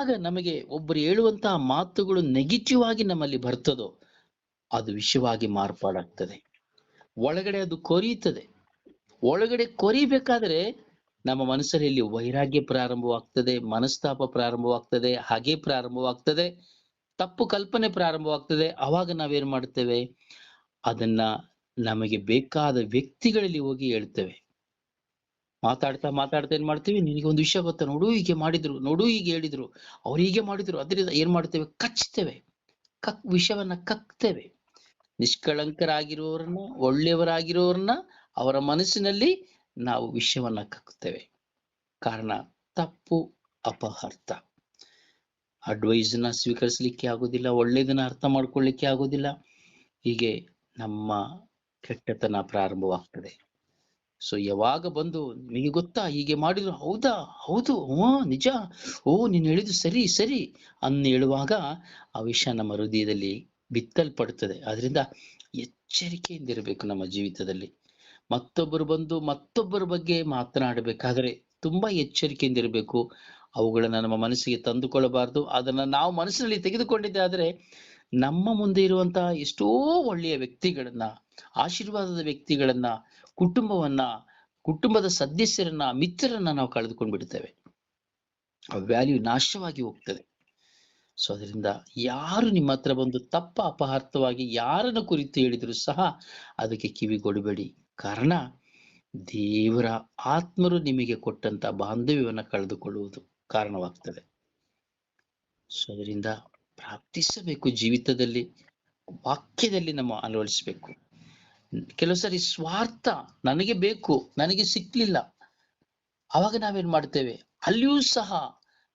ಯಾವಾಗ ನಮಗೆ ಒಬ್ಬರು ಹೇಳುವಂತಹ ಮಾತುಗಳು ನೆಗೆಟಿವ್ ಆಗಿ ನಮ್ಮಲ್ಲಿ ಬರ್ತದೋ ಅದು ವಿಷವಾಗಿ ಮಾರ್ಪಾಡಾಗ್ತದೆ. ಒಳಗಡೆ ಅದು ಕೊರೀತದೆ. ಒಳಗಡೆ ಕೊರಿಬೇಕಾದ್ರೆ ನಮ್ಮ ಮನಸ್ಸಲ್ಲಿ ವೈರಾಗ್ಯ ಪ್ರಾರಂಭವಾಗ್ತದೆ, ಮನಸ್ತಾಪ ಪ್ರಾರಂಭವಾಗ್ತದೆ, ಹಾಗೆ ಪ್ರಾರಂಭವಾಗ್ತದೆ, ತಪ್ಪು ಕಲ್ಪನೆ ಪ್ರಾರಂಭವಾಗ್ತದೆ. ಅವಾಗ ನಾವೇನ್ ಮಾಡ್ತೇವೆ? ಅದನ್ನ ನಮಗೆ ಬೇಕಾದ ವ್ಯಕ್ತಿಗಳಲ್ಲಿ ಹೋಗಿ ಹೇಳ್ತೇವೆ. ಮಾತಾಡ್ತಾ ಮಾತಾಡ್ತಾ ಏನ್ ಮಾಡ್ತೀವಿ? ನಿನಗೆ ಒಂದು ವಿಷಯ ಗೊತ್ತಾ? ನೋಡು ಹೀಗೆ ಮಾಡಿದ್ರು, ನೋಡು ಹೀಗೆ ಹೇಳಿದ್ರು. ಅವ್ರು ಹೀಗೆ ಮಾಡಿದ್ರು, ಅದರಿಂದ ಏನ್ ಮಾಡ್ತೇವೆ? ಕಚ್ತೇವೆ. ಕಕ್ ವಿಷಯವನ್ನ ಕಕ್ತೇವೆ. ನಿಷ್ಕಳಂಕರಾಗಿರುವವರನ್ನ ಒಳ್ಳೆಯವರಾಗಿರೋರನ್ನ ಅವರ ಮನಸ್ಸಿನಲ್ಲಿ ನಾವು ವಿಷಯವನ್ನ ಕಕ್ತೇವೆ. ಕಾರಣ, ತಪ್ಪು ಅಪಹರ್ಥ ಅಡ್ವೈಸ್ನ ಸ್ವೀಕರಿಸಲಿಕ್ಕೆ ಆಗುದಿಲ್ಲ ಒಳ್ಳೇದನ್ನ ಅರ್ಥ ಮಾಡ್ಕೊಳ್ಳಿಕ್ಕೆ ಆಗುದಿಲ್ಲ. ಹೀಗೆ ನಮ್ಮ ಕೆಟ್ಟತನ ಪ್ರಾರಂಭವಾಗ್ತದೆ. ಸೊ ಯಾವಾಗ ಬಂದು ನಿಮಗೆ ಗೊತ್ತಾ? ಹೀಗೆ ಮಾಡಿದ್ರು, ಹೌದಾ? ಹೌದು, ಹ್ಞೂ, ನಿಜ. ಓ, ನೀನು ಹೇಳಿದ್ದು ಸರಿ ಸರಿ ಅನ್ನ ಹೇಳುವಾಗ ಆ ವಿಷಯ ನಮ್ಮ ಹೃದಯದಲ್ಲಿ ಬಿತ್ತಲ್ಪಡುತ್ತದೆ. ಅದರಿಂದ ಎಚ್ಚರಿಕೆಯಿಂದ ಇರಬೇಕು ನಮ್ಮ ಜೀವಿತದಲ್ಲಿ. ಮತ್ತೊಬ್ಬರು ಬಂದು ಮತ್ತೊಬ್ಬರ ಬಗ್ಗೆ ಮಾತನಾಡಬೇಕಾದ್ರೆ ತುಂಬಾ ಎಚ್ಚರಿಕೆಯಿಂದ ಇರಬೇಕು ಅವುಗಳನ್ನ ನಮ್ಮ ಮನಸ್ಸಿಗೆ ತಂದುಕೊಳ್ಳಬಾರದು. ಅದನ್ನ ನಾವು ಮನಸ್ಸಿನಲ್ಲಿ ತೆಗೆದುಕೊಂಡಿದ್ದೆ ಆದರೆ ನಮ್ಮ ಮುಂದೆ ಇರುವಂತಹ ಎಷ್ಟೋ ಒಳ್ಳೆಯ ವ್ಯಕ್ತಿಗಳನ್ನ ಆಶೀರ್ವಾದದ ವ್ಯಕ್ತಿಗಳನ್ನ, ಕುಟುಂಬವನ್ನ, ಕುಟುಂಬದ ಸದಸ್ಯರನ್ನ, ಮಿತ್ರರನ್ನ ನಾವು ಕಳೆದುಕೊಂಡು ಬಿಡ್ತೇವೆ ಆ ವ್ಯಾಲ್ಯೂ ನಾಶವಾಗಿ ಹೋಗ್ತದೆ. ಸೊ ಅದರಿಂದ ಯಾರು ನಿಮ್ಮ ಹತ್ರ ಬಂದು ತಪ್ಪ ಅಪಹಾರ್ಥವಾಗಿ ಯಾರನ್ನು ಕುರಿತು ಹೇಳಿದ್ರು ಸಹ ಅದಕ್ಕೆ ಕಿವಿಗೊಡಬೇಡಿ ಕಾರಣ, ದೇವರ ಆತ್ಮರು ನಿಮಗೆ ಕೊಟ್ಟಂತ ಬಾಂಧವ್ಯವನ್ನು ಕಳೆದುಕೊಳ್ಳುವುದು ಕಾರಣವಾಗ್ತದೆ. ಸೊ ಅದರಿಂದ ಪ್ರಾರ್ಥಿಸಬೇಕು. ಜೀವಿತದಲ್ಲಿ, ವಾಕ್ಯದಲ್ಲಿ ನಮ್ಮ ಅಳವಡಿಸಬೇಕು. ಕೆಲವು ಸರಿ ಸ್ವಾರ್ಥ ನನಗೆ ಬೇಕು ನನಗೆ ಸಿಕ್ಲಿಲ್ಲ. ಅವಾಗ ನಾವೇನ್ ಮಾಡ್ತೇವೆ? ಅಲ್ಲಿಯೂ ಸಹ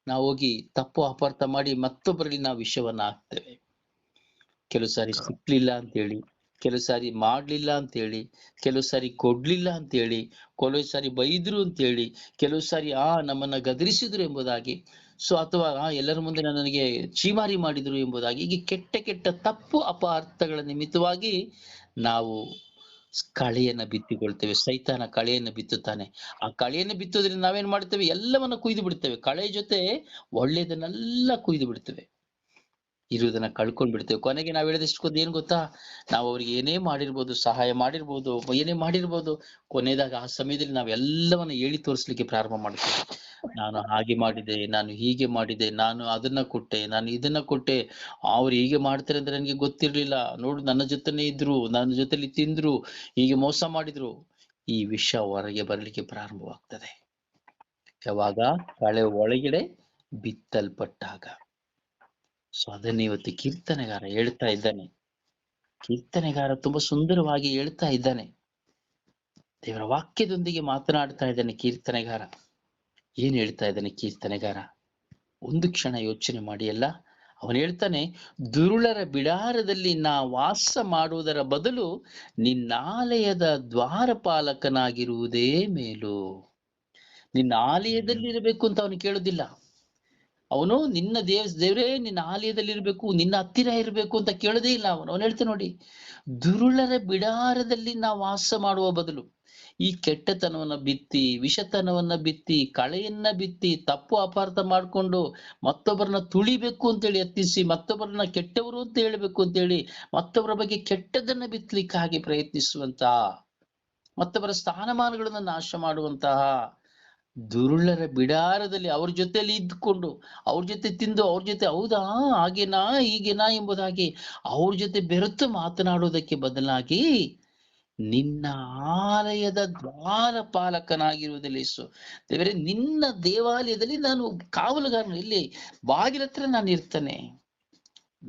ನಾವು ಹೋಗಿ ತಪ್ಪು ಅಪಾರ್ಥ ಮಾಡಿ ಮತ್ತೊಬ್ಬರಲ್ಲಿ ನಾವು ವಿಷವನ್ನ ಹಾಕ್ತೇವೆ. ಕೆಲವು ಸಾರಿ ಸಿಕ್ಲಿಲ್ಲ ಅಂತೇಳಿ ಕೆಲವು ಸಾರಿ ಮಾಡ್ಲಿಲ್ಲ ಅಂತೇಳಿ ಕೆಲವು ಸಾರಿ ಕೊಡ್ಲಿಲ್ಲ ಅಂತೇಳಿ ಕೆಲವು ಸಾರಿ ಬೈದ್ರು ಅಂತೇಳಿ ಕೆಲವು ಸಾರಿ ಆ ನಮ್ಮನ್ನ ಗದರಿಸಿದ್ರು ಎಂಬುದಾಗಿ ಸೊ ಅಥವಾ ಆ ಎಲ್ಲರ ಮುಂದೆ ನನಗೆ ಚೀಮಾರಿ ಮಾಡಿದ್ರು ಎಂಬುದಾಗಿ ಹೀಗೆ ಕೆಟ್ಟ ಕೆಟ್ಟ ತಪ್ಪು ಅಪಾರ್ಥಗಳ ನಿಮಿತ್ತವಾಗಿ ನಾವು ಕಳೆಯನ್ನು ಬಿತ್ತಿಕೊಳ್ತೇವೆ. ಸೈತಾನ ಕಳೆಯನ್ನು ಬಿತ್ತುತ್ತಾನೆ. ಆ ಕಳೆಯನ್ನು ಬಿತ್ತೋದ್ರಿಂದ ನಾವೇನ್ ಮಾಡ್ತೇವೆ? ಎಲ್ಲವನ್ನು ಕುಯ್ದು ಬಿಡ್ತೇವೆ. ಕಳೆ ಜೊತೆ ಒಳ್ಳೆಯದನ್ನೆಲ್ಲ ಕುಯ್ದು ಬಿಡ್ತೇವೆ. ಇರುವುದನ್ನ ಕಳ್ಕೊಂಡ್ ಬಿಡ್ತೇವೆ ಕೊನೆಗೆ ನಾವ್ ಹೇಳಿದಷ್ಟು ಏನ್ ಗೊತ್ತಾ? ನಾವು ಅವ್ರಿಗೆ ಏನೇ ಮಾಡಿರ್ಬೋದು, ಸಹಾಯ ಮಾಡಿರ್ಬೋದು, ಏನೇ ಮಾಡಿರ್ಬೋದು ಕೊನೆದಾಗ ಆ ಸಮಯದಲ್ಲಿ ನಾವ್ ಎಲ್ಲವನ್ನ ಹೇಳಿ ತೋರಿಸ್ಲಿಕ್ಕೆ ಪ್ರಾರಂಭ ಮಾಡ್ತೇವೆ. ನಾನು ಹಾಗೆ ಮಾಡಿದೆ, ನಾನು ಹೀಗೆ ಮಾಡಿದೆ, ನಾನು ಅದನ್ನ ಕೊಟ್ಟೆ, ನಾನು ಇದನ್ನ ಕೊಟ್ಟೆ. ಅವ್ರು ಹೀಗೆ ಮಾಡ್ತಾರೆ ಅಂದ್ರೆ ನನಗೆ ಗೊತ್ತಿರ್ಲಿಲ್ಲ. ನೋಡು, ನನ್ನ ಜೊತೆನೆ ಇದ್ರು, ನನ್ನ ಜೊತೆಲಿ ತಿಂದ್ರು, ಹೀಗೆ ಮೋಸ ಮಾಡಿದ್ರು. ಈ ವಿಷ ಹೊರಗೆ ಬರಲಿಕ್ಕೆ ಪ್ರಾರಂಭವಾಗ್ತದೆ. ಯಾವಾಗ? ಕಳೆ ಒಳಗಡೆ ಬಿತ್ತಲ್ಪಟ್ಟಾಗ. ಸೊ ಅದನ್ನ ಇವತ್ತು ಕೀರ್ತನೆಗಾರ ಹೇಳ್ತಾ ಇದ್ದಾನೆ. ಕೀರ್ತನೆಗಾರ ತುಂಬಾ ಸುಂದರವಾಗಿ ಹೇಳ್ತಾ ಇದ್ದಾನೆ. ದೇವರ ವಾಕ್ಯದೊಂದಿಗೆ ಮಾತನಾಡ್ತಾ ಇದ್ದಾನೆ ಕೀರ್ತನೆಗಾರ. ಏನ್ ಹೇಳ್ತಾ ಇದ್ದಾನೆ ಕೀರ್ತನೆಗಾರ? ಒಂದು ಕ್ಷಣ ಯೋಚನೆ ಮಾಡಿ ಅಲ್ಲ. ಅವನು ಹೇಳ್ತಾನೆ, ದುರುಳರ ಬಿಡಾರದಲ್ಲಿ ನಾ ವಾಸ ಮಾಡುವುದರ ಬದಲು ನಿನ್ನಾಲಯದ ದ್ವಾರಪಾಲಕನಾಗಿರುವುದೇ ಮೇಲು. ನಿನ್ನ ಆಲಯದಲ್ಲಿ ಇರಬೇಕು ಅಂತ ಅವನು ಕೇಳುದಿಲ್ಲ. ಅವನು ನಿನ್ನ ದೇವ, ದೇವರೇ ನಿನ್ನ ಆಲಯದಲ್ಲಿ ಇರಬೇಕು ನಿನ್ನ ಹತ್ತಿರ ಇರಬೇಕು ಅಂತ ಕೇಳದೇ ಇಲ್ಲ ಅವನು. ಅವನು ಹೇಳ್ತಾನೆ ನೋಡಿ, ದುರುಳರ ಬಿಡಾರದಲ್ಲಿ ನಾವು ವಾಸ ಮಾಡುವ ಬದಲು ಈ ಕೆಟ್ಟತನವನ್ನ ಬಿತ್ತಿ, ವಿಷತನವನ್ನ ಬಿತ್ತಿ, ಕಳೆಯನ್ನ ಬಿತ್ತಿ, ತಪ್ಪು ಅಪಾರ್ಥ ಮಾಡ್ಕೊಂಡು ಮತ್ತೊಬ್ಬರನ್ನ ತುಳಿಬೇಕು ಅಂತೇಳಿ ಯತ್ನಿಸಿ, ಮತ್ತೊಬ್ಬರನ್ನ ಕೆಟ್ಟವರು ಅಂತ ಹೇಳ್ಬೇಕು ಅಂತೇಳಿ ಮತ್ತೊಬ್ಬರ ಬಗ್ಗೆ ಕೆಟ್ಟದನ್ನ ಬಿತ್ತಲಿಕ್ಕಾಗಿ ಪ್ರಯತ್ನಿಸುವಂತಹ, ಮತ್ತೊಬ್ಬರ ಸ್ಥಾನಮಾನಗಳನ್ನ ನಾಶ ಮಾಡುವಂತಹ ದುರುಳರ ಬಿಡಾರದಲ್ಲಿ ಅವ್ರ ಜೊತೆಯಲ್ಲಿ ಇದ್ದುಕೊಂಡು, ಅವ್ರ ಜೊತೆ ತಿಂದು, ಅವ್ರ ಜೊತೆ ಹೌದಾ, ಹಾಗೇನಾ, ಹೀಗೇನಾ ಎಂಬುದಾಗಿ ಅವ್ರ ಜೊತೆ ಬೆರೆತು ಮಾತನಾಡುವುದಕ್ಕೆ ಬದಲಾಗಿ ನಿನ್ನ ಆಲಯದ ದ್ವಾರ ಪಾಲಕನಾಗಿರುವುದಿಲ್ಲ ಯೇಸು. ದೇವರೇ, ನಿನ್ನ ದೇವಾಲಯದಲ್ಲಿ ನಾನು ಕಾವಲುಗಾರನು. ಇಲ್ಲಿ ಬಾಗಿಲ ಹತ್ರ ನಾನು ಇರ್ತೇನೆ.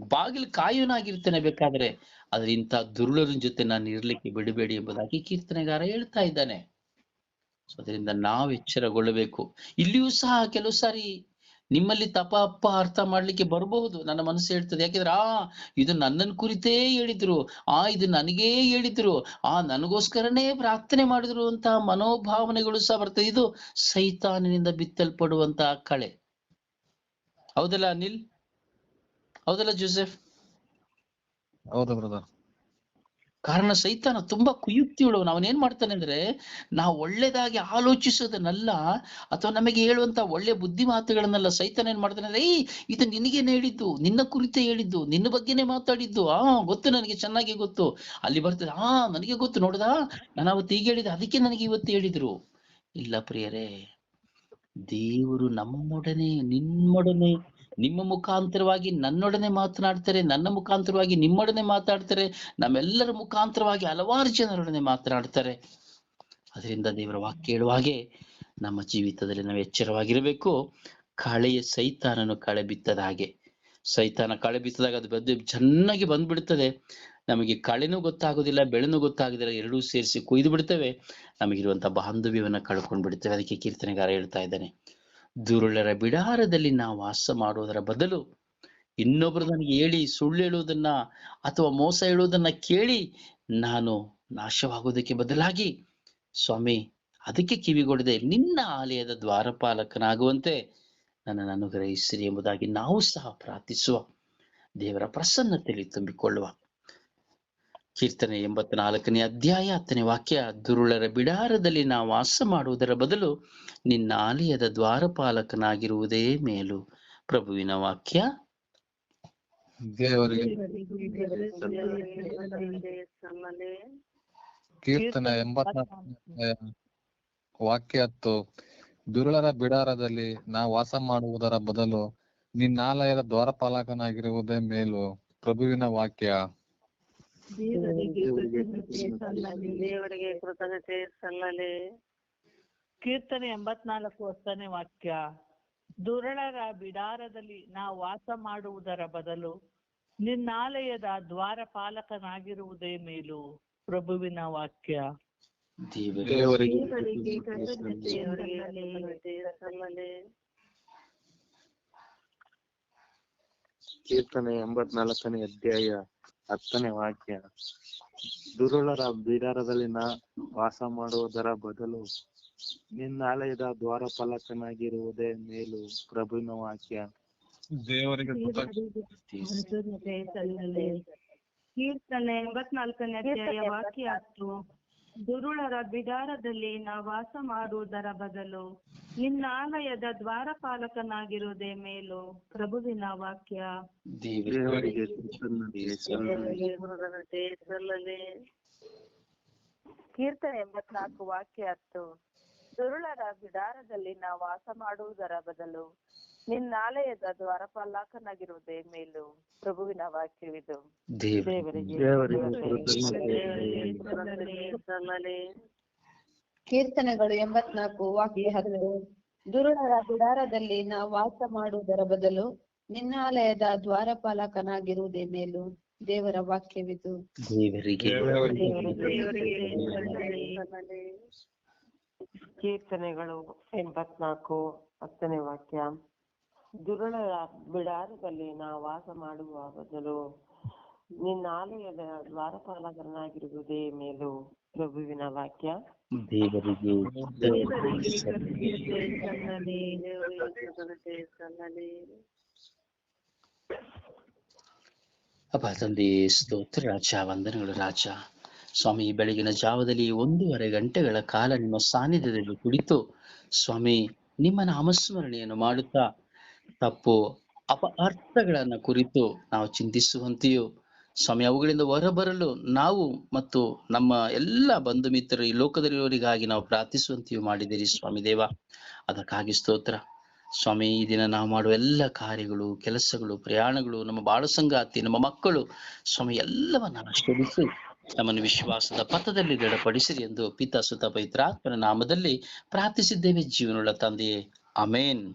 ಬಾಗಿಲು ಕಾಯುವನಾಗಿರ್ತೇನೆ ಬೇಕಾದ್ರೆ, ಆದ್ರೆ ಇಂಥ ದುರುಳರ ಜೊತೆ ನಾನು ಇರ್ಲಿಕ್ಕೆ ಬಿಡಬೇಡಿ ಎಂಬುದಾಗಿ ಕೀರ್ತನೆಗಾರ ಹೇಳ್ತಾ ಇದ್ದಾನೆ. ಸೊ ಅದರಿಂದ ನಾವು ಎಚ್ಚರಗೊಳ್ಳಬೇಕು. ಇಲ್ಲಿಯೂ ಸಹ ಕೆಲವು ಸಾರಿ ನಿಮ್ಮಲ್ಲಿ ತಪ, ಅಪ್ಪ ಅರ್ಥ ಮಾಡ್ಲಿಕ್ಕೆ ಬರಬಹುದು. ನನ್ನ ಮನಸ್ಸು ಹೇಳ್ತದೆ. ಯಾಕೆಂದ್ರೆ, ಆ, ಇದು ನನ್ನನ್ ಕುರಿತೇ ಹೇಳಿದ್ರು. ಆ, ಇದು ನನಗೇ ಹೇಳಿದ್ರು. ಆ, ನನಗೋಸ್ಕರನೇ ಪ್ರಾರ್ಥನೆ ಮಾಡಿದ್ರು ಅಂತ ಮನೋಭಾವನೆಗಳು ಸಹ ಬರ್ತದೆ. ಇದು ಸೈತಾನಿನಿಂದ ಬಿತ್ತಲ್ಪಡುವಂತಹ ಕಳೆ. ಹೌದಲ್ಲ, ಅನಿಲ್? ಹೌದಲ್ಲ, ಜೋಸೆಫ್? ಹೌದು, ಬ್ರದರ್. ಕಾರಣ ಸೈತಾನ ತುಂಬಾ ಕುಯುಕ್ತಿಯುಳ್ಳವನು. ಅವನೇನ್ ಮಾಡ್ತಾನೆ ಅಂದ್ರೆ, ನಾವು ಒಳ್ಳೇದಾಗಿ ಆಲೋಚಿಸೋದನ್ನಲ್ಲ, ಅಥವಾ ನಮಗೆ ಹೇಳುವಂತ ಒಳ್ಳೆ ಬುದ್ಧಿ ಮಾತುಗಳನ್ನೆಲ್ಲ ಸೈತಾನ ಏನ್ ಮಾಡ್ತಾನೆ ಅಂದ್ರೆ, ಏಯ್, ಇದು ನಿನಗೇನೆ ಹೇಳಿದ್ದು, ನಿನ್ನ ಕುರಿತೇ ಹೇಳಿದ್ದು, ನಿನ್ನ ಬಗ್ಗೆನೇ ಮಾತಾಡಿದ್ದು, ಆ, ಗೊತ್ತು ನನಗೆ, ಚೆನ್ನಾಗಿ ಗೊತ್ತು. ಅಲ್ಲಿ ಬರ್ತದೆ, ಆ, ನನಗೆ ಗೊತ್ತು, ನೋಡ್ದಾ? ನಾನು ಅವತ್ತು ಈಗ ಹೇಳಿದೆ, ಅದಕ್ಕೆ ನನಗೆ ಇವತ್ತು ಹೇಳಿದ್ರು. ಇಲ್ಲ ಪ್ರಿಯರೇ, ದೇವರು ನಮ್ಮೊಡನೆ ನಿಮ್ಮೊಡನೆ ನಿಮ್ಮ ಮುಖಾಂತರವಾಗಿ ನನ್ನೊಡನೆ ಮಾತನಾಡ್ತಾರೆ, ನನ್ನ ಮುಖಾಂತರವಾಗಿ ನಿಮ್ಮೊಡನೆ ಮಾತಾಡ್ತಾರೆ, ನಮ್ಮೆಲ್ಲರ ಮುಖಾಂತರವಾಗಿ ಹಲವಾರು ಜನರೊಡನೆ ಮಾತನಾಡ್ತಾರೆ. ಅದರಿಂದ ದೇವರ ವಾಕ್ಯ ಹೇಳುವ ಹಾಗೆ ನಮ್ಮ ಜೀವಿತದಲ್ಲಿ ನಾವು ಎಚ್ಚರವಾಗಿರಬೇಕು. ಕಳೆಯ ಸೈತಾನನು ಕಳೆ ಬಿತ್ತದ ಹಾಗೆ. ಸೈತಾನ ಕಳೆ ಬಿತ್ತದಾಗ ಅದು ಬದ್ದು ಚೆನ್ನಾಗಿ ಬಂದ್ಬಿಡ್ತದೆ. ನಮಗೆ ಕಳೆನೂ ಗೊತ್ತಾಗೋದಿಲ್ಲ, ಬೆಳೆನೂ ಗೊತ್ತಾಗೋದಿಲ್ಲ, ಎರಡೂ ಸೇರಿಸಿ ಕೊಯ್ದು ಬಿಡ್ತೇವೆ. ನಮಗಿರುವಂತ ಬಾಂಧವ್ಯವನ್ನ ಕಳ್ಕೊಂಡು ಬಿಡ್ತೇವೆ ಅದಕ್ಕೆ ಕೀರ್ತನೆಗಾರ ಹೇಳ್ತಾ ಇದ್ದಾನೆ. ದುರುಳರ ಬಿಡಾರದಲ್ಲಿ ನಾವು ವಾಸ ಮಾಡುವುದರ ಬದಲು ಇನ್ನೊಬ್ರು ನನಗೆ ಹೇಳಿ ಸುಳ್ಳು ಹೇಳುವುದನ್ನ ಅಥವಾ ಮೋಸ ಹೇಳುವುದನ್ನ ಕೇಳಿ ನಾನು ನಾಶವಾಗುವುದಕ್ಕೆ ಬದಲಾಗಿ, ಸ್ವಾಮಿ, ಅದಕ್ಕೆ ಕಿವಿಗೊಡದೆ ನಿನ್ನ ಆಲಯದ ದ್ವಾರಪಾಲಕನಾಗುವಂತೆ ನನ್ನನ್ನು ಅನುಗ್ರಹಿಸಿರಿ ಎಂಬುದಾಗಿ ನಾವು ಸಹ ಪ್ರಾರ್ಥಿಸುವ ದೇವರ ಪ್ರಸನ್ನತೆಯಲ್ಲಿ ತುಂಬಿಕೊಳ್ಳುವ ಕೀರ್ತನೆ ಎಂಬತ್ನಾಲ್ಕನೇ ಅಧ್ಯಾಯ ಹತ್ತನೇ ವಾಕ್ಯ, ದುರುಳರ ಬಿಡಾರದಲ್ಲಿ ನಾವು ವಾಸ ಮಾಡುವುದರ ಬದಲು ನಿನ್ನ ಆಲಯದ ದ್ವಾರಪಾಲಕನಾಗಿರುವುದೇ ಮೇಲು. ಪ್ರಭುವಿನ ವಾಕ್ಯ. ಕೀರ್ತನೆ ಎಂಬತ್ನಾಲ್ಕನೇ ವಾಕ್ಯ ಹತ್ತು, ದುರುಳರ ಬಿಡಾರದಲ್ಲಿ ನಾವು ವಾಸ ಮಾಡುವುದರ ಬದಲು ನಿನ್ನಾಲಯದ ದ್ವಾರಪಾಲಕನಾಗಿರುವುದೇ ಮೇಲು. ಪ್ರಭುವಿನ ವಾಕ್ಯ. ದೇವರಿಗೆ ಕೃತಜ್ಞತೆ ಸಲ್ಲಲಿ. ಕೀರ್ತನೆ ಎಂಬತ್ನಾಲ್ಕು ಹೊಸನೇ ವಾಕ್ಯ. ದುರಳರ ಬಿಡಾರದಲ್ಲಿ ನಾವು ವಾಸ ಮಾಡುವುದರ ಬದಲು ನಿನ್ನಾಲಯದ ದ್ವಾರಪಾಲಕನಾಗಿರುವುದೇ ಮೇಲು. ಪ್ರಭುವಿನ ವಾಕ್ಯ. ದೇವರ ದೇವರಿಗೆ ದೇವರಿಗೆ ಕೃತಜ್ಞತೆ ಸಲ್ಲಲಿ. ಕೀರ್ತನೆ ಎಂಬತ್ನಾಲ್ಕನೇ ಅಧ್ಯಾಯ. ಹತ್ತನೇ ವಾಕ್ಯ. ದುರುಳರ ಬಿಡಾರದಲ್ಲಿನ ನಾ ವಾಸ ಮಾಡುವುದರ ಬದಲು ನಿನ್ನ ಆಲಯದ ದ್ವಾರಪಾಲಕನಾಗಿರುವುದೇ ಮೇಲು ಪ್ರಭುವಿನ ವಾಕ್ಯ. ದೇವರಿಗೆ ಕೀರ್ತನೆ ಎಂಬತ್ನಾಲ್ಕನೇ ಅಧ್ಯಾಯ ವಾಕ್ಯ ಹತ್ತು ದುರುಳರ ಬಿಡಾರದಲ್ಲಿ ನಾವು ವಾಸ ಮಾಡುವುದರ ಬದಲು ನಿನ್ನ ಆಲಯದ ದ್ವಾರಪಾಲಕನಾಗಿರುವುದೇ ಮೇಲು. ಪ್ರಭುವಿನ ವಾಕ್ಯ. ಕೀರ್ತನೆ ಎಂಬತ್ನಾಲ್ಕು ವಾಕ್ಯ ಹತ್ತು. ದುರುಳರ ಬಿಡಾರದಲ್ಲಿ ನಾವು ವಾಸ ಮಾಡುವುದರ ಬದಲು ನಿನ್ನಾಲಯದ ದ್ವಾರಪಾಲಕನಾಗಿರುವುದೇ ಮೇಲು. ಪ್ರಭುವಿನ ವಾಕ್ಯವಿದು. ಕೀರ್ತನೆಗಳು ಎಂಬತ್ನಾಲ್ಕು ವಾಕ್ಯ ಹದಿನೈದು ದುರುಳರ ಗುಡಾರದಲ್ಲಿ ನಾವು ವಾಸ ಮಾಡುವುದರ ಬದಲು ನಿನ್ನಾಲಯದ ದ್ವಾರಪಾಲಕನಾಗಿರುವುದೇ ಮೇಲು. ದೇವರ ವಾಕ್ಯವಿದು. ದೇವರಿಗೆ ದೇವರಿಗೆ ಸಲ್ಲಲಿ ಕೀರ್ತನೆಗಳು ಎಂಬತ್ನಾಲ್ಕು ಹತ್ತನೇ ವಾಕ್ಯ. ದುರುಳರ ಬಿಡಾರದಲ್ಲಿ ನಾವು ವಾಸ ಮಾಡುವ ಬದಲು ನಿನ್ನ ಆಲಯದ ದ್ವಾರಪಾಲಕರನಾಗಿರುವುದೇ ಮೇಲು ಪ್ರಭುವಿನ ವಾಕ್ಯ. ದೇವರಿಗೆ ಅಪ್ಪ ತಂದೆ, ಸ್ತೋತ್ರ ರಾಜ, ವಂದನೆಗಳು ರಾಜ. ಸ್ವಾಮಿ, ಬೆಳಗಿನ ಜಾವದಲ್ಲಿ ಒಂದೂವರೆ ಗಂಟೆಗಳ ಕಾಲ ನಿಮ್ಮ ಸಾನ್ನಿಧ್ಯದಲ್ಲಿ ಕುಳಿತು ಸ್ವಾಮಿ, ನಿಮ್ಮ ನಾಮಸ್ಮರಣೆಯನ್ನು ಮಾಡುತ್ತಾ ತಪ್ಪು ಅಪ ಅರ್ಥಗಳನ್ನ ಕುರಿತು ನಾವು ಚಿಂತಿಸುವಂತೆಯೂ ಸ್ವಾಮಿ, ಅವುಗಳಿಂದ ಹೊರಬರಲು ನಾವು ಮತ್ತು ನಮ್ಮ ಎಲ್ಲ ಬಂಧು ಮಿತ್ರರು ಈ ಲೋಕದಲ್ಲಿರುವವರಿಗಾಗಿ ನಾವು ಪ್ರಾರ್ಥಿಸುವಂತೆಯೂ ಮಾಡಿದ್ದೀರಿ ಸ್ವಾಮಿ ದೇವ. ಅದಕ್ಕಾಗಿ ಸ್ತೋತ್ರ. ಸ್ವಾಮಿ, ಈ ದಿನ ನಾವು ಮಾಡುವ ಎಲ್ಲ ಕಾರ್ಯಗಳು, ಕೆಲಸಗಳು, ಪ್ರಯಾಣಗಳು, ನಮ್ಮ ಬಾಳ ಸಂಗಾತಿ ನಮ್ಮ ಮಕ್ಕಳು, ಸ್ವಾಮಿ, ಎಲ್ಲವನ್ನ ಆಶೀರ್ವಿಸಿ ನಮ್ಮನ್ನು ವಿಶ್ವಾಸದ ಪಥದಲ್ಲಿ ದೃಢಪಡಿಸಿರಿ ಎಂದು ಪಿತಾ ಸುತ ಪವಿತ್ರಾತ್ಮನ ನಾಮದಲ್ಲಿ ಪ್ರಾರ್ಥಿಸಿದ್ದೇವೆ. ಜೀವನುಳ್ಳ ತಂದೆಯೇ amen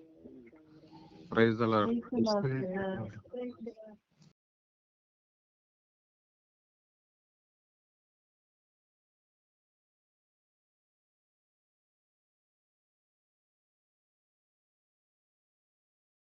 Raise the lord. The lord.